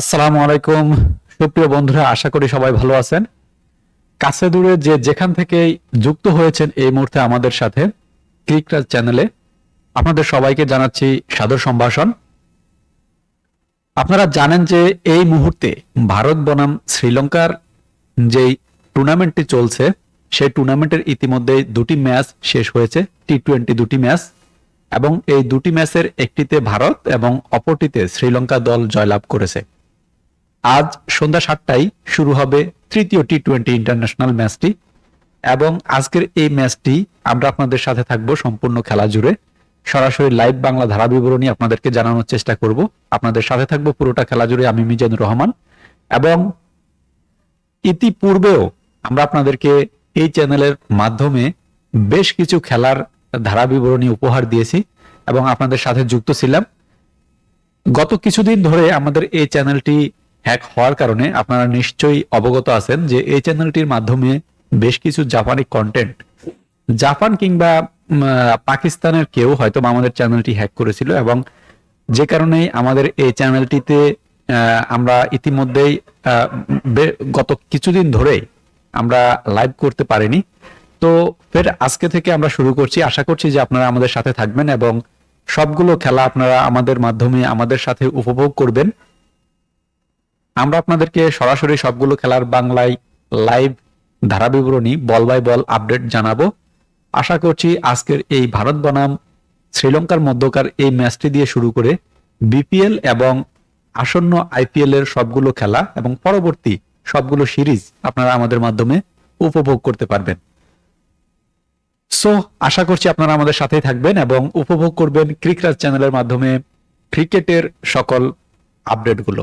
আসসালামু আলাইকুম। সুপ্রিয় বন্ধুরা, আশা করি সবাই ভালো আছেন। কাছে দূরে যে যেখান থেকে যুক্ত হয়েছেন এই মুহূর্তে আমাদের সাথে ক্রিকরাজ চ্যানেলে আপনাদের সবাইকে জানাচ্ছি সাদর সম্ভাষণ। আপনারা জানেন যে এই মুহূর্তে ভারত বনাম শ্রীলঙ্কার যেই টুর্নামেন্টটি চলছে, সেই টুর্নামেন্টের ইতিমধ্যে দুটি ম্যাচ শেষ হয়েছে টি টোয়েন্টি দুটি ম্যাচ। এবং এই দুটি ম্যাচের একটিতে ভারত এবং অপরটিতে শ্রীলঙ্কা দল জয়লাভ করেছে। আজ সন্ধ্যা সাতটায় শুরু হবে তৃতীয় টি টোয়েন্টি ইন্টারন্যাশনাল ম্যাচটি এবং আজকের এই ম্যাচটি আমরা আপনাদের সাথে থাকব সম্পূর্ণ খেলা জুড়ে। সরাসরি লাইভ বাংলা ধারা বিবরণী আপনাদেরকে জানানোর চেষ্টা করব। আপনাদের সাথে থাকব পুরোটা খেলা জুড়ে আমি মিজানুর রহমান। এবং ইতিপূর্বেও আমরা আপনাদেরকে এই চ্যানেলের মাধ্যমে বেশ কিছু খেলার ধারা বিবরণী উপহার দিয়েছি এবং আপনাদের সাথে যুক্ত ছিলাম। গত কিছুদিন ধরে আমাদের এই চ্যানেলটি হ্যাক হওয়ার কারণে আপনারা নিশ্চয়ই অবগত আছেন যে এই চ্যানেলটির মাধ্যমে বেশ কিছু জাপানি কন্টেন্ট জাপান কিংবা পাকিস্তানের কেউ হয়তো আমাদের চ্যানেলটি হ্যাক করেছিল এবং যে কারণে আমাদের এই চ্যানেলটিতে আমরা ইতিমধ্যেই গত কিছুদিন ধরে আমরা লাইভ করতে পারিনি। তো ফের আজকে থেকে আমরা শুরু করছি। আশা করছি যে আপনারা আমাদের সাথে থাকবেন এবং সবগুলো খেলা আপনারা আমাদের মাধ্যমে আমাদের সাথে উপভোগ করবেন। আমরা আপনাদেরকে সরাসরি সবগুলো খেলার বাংলায় লাইভ ধারা বিবরণী বল বাই বল আপডেট জানাব। আশা করছি আজকের এই ভারত বনাম শ্রীলঙ্কার মধ্যকার এই ম্যাচটি দিয়ে শুরু করে বিপিএল এবং আসন্ন আইপিএল এর সবগুলো খেলা এবং পরবর্তী সবগুলো সিরিজ আপনারা আমাদের মাধ্যমে উপভোগ করতে পারবেন। সো আশা করছি আপনারা আমাদের সাথেই থাকবেন এবং উপভোগ করবেন ক্রিকরাজ চ্যানেলের মাধ্যমে ক্রিকেটের সকল আপডেটগুলো